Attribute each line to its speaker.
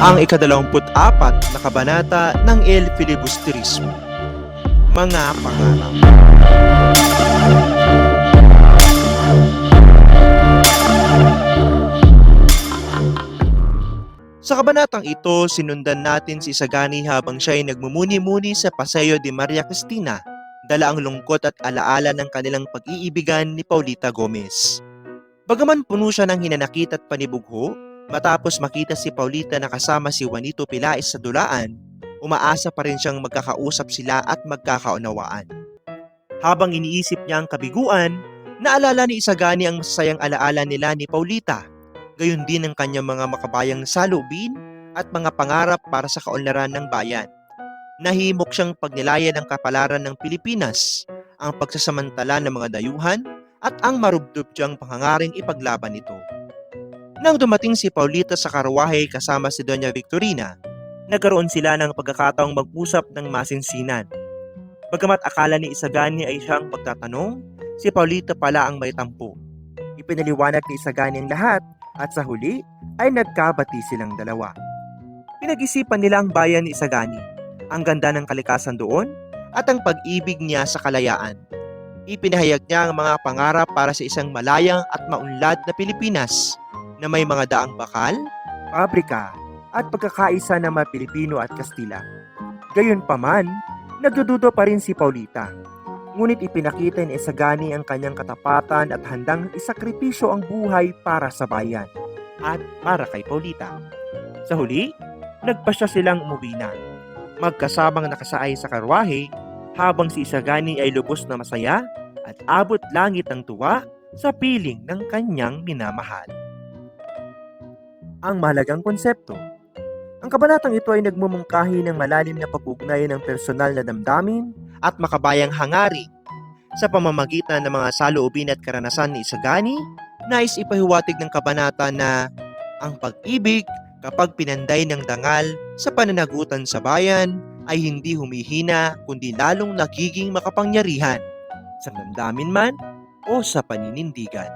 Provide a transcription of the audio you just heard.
Speaker 1: ang ikadalawamput apat na kabanata ng El Filibusterismo. Mga pangarap. Sa kabanatang ito, sinundan natin si Sagani habang siya ay nagmumuni-muni sa Paseo de Maria Cristina, dala ang lungkot at alaala ng kanilang pag-iibigan ni Paulita Gomez. Bagaman puno siya ng hinanakit at panibugho, matapos makita si Paulita na kasama si Juanito Pilaes sa dulaan, umaasa pa rin siyang magkakausap sila at magkakaunawaan. Habang iniisip niya ang kabiguan, naalala ni Isagani ang masasayang alaala nila ni Paulita, gayon din ang kanyang mga makabayang salubin at mga pangarap para sa kaunlaran ng bayan. Nahimok siyang pagnilayan ng kapalaran ng Pilipinas, ang pagsasamantala ng mga dayuhan at ang marubdob diyang pangangaring ipaglaban ito. Nang dumating si Paulita sa karwahe kasama si Doña Victorina, nagkaroon sila ng pagkakataong mag-usap ng masinsinan. Bagamat akala ni Isagani ay siyang pagtatanong, si Paulita pala ang may tampo. Ipinaliwanag ni Isagani ang lahat at sa huli ay nagkabati silang dalawa. Pinag-isipan nila ang bayan ni Isagani, ang ganda ng kalikasan doon at ang pag-ibig niya sa kalayaan. Ipinahayag niya ang mga pangarap para sa isang malayang at maunlad na Pilipinas na may mga daang bakal, pabrika, at pagkakaisa ng mga Pilipino at Kastila. Gayunpaman, nagdududo pa rin si Paulita. Ngunit ipinakita ni Isagani ang kanyang katapatan at handang isakripisyo ang buhay para sa bayan at para kay Paulita. Sa huli, nagpasya silang umuwi na. Magkasamang nakasaay sa karwahe habang si Isagani ay lubos na masaya at abot langit ng tuwa sa piling ng kanyang minamahal. Ang mahalagang konsepto Ang kabanatang ito ay nagmumungkahi ng malalim na papugnayan ng personal na damdamin at makabayang hangarin sa pamamagitan ng mga saloobin at karanasan ni Isagani, nais ipahiwatig ng kabanata na ang pag-ibig kapag pinanday ng dangal sa pananagutan sa bayan ay hindi humihina kundi lalong nagiging makapangyarihan sa damdamin man o sa paninindigan.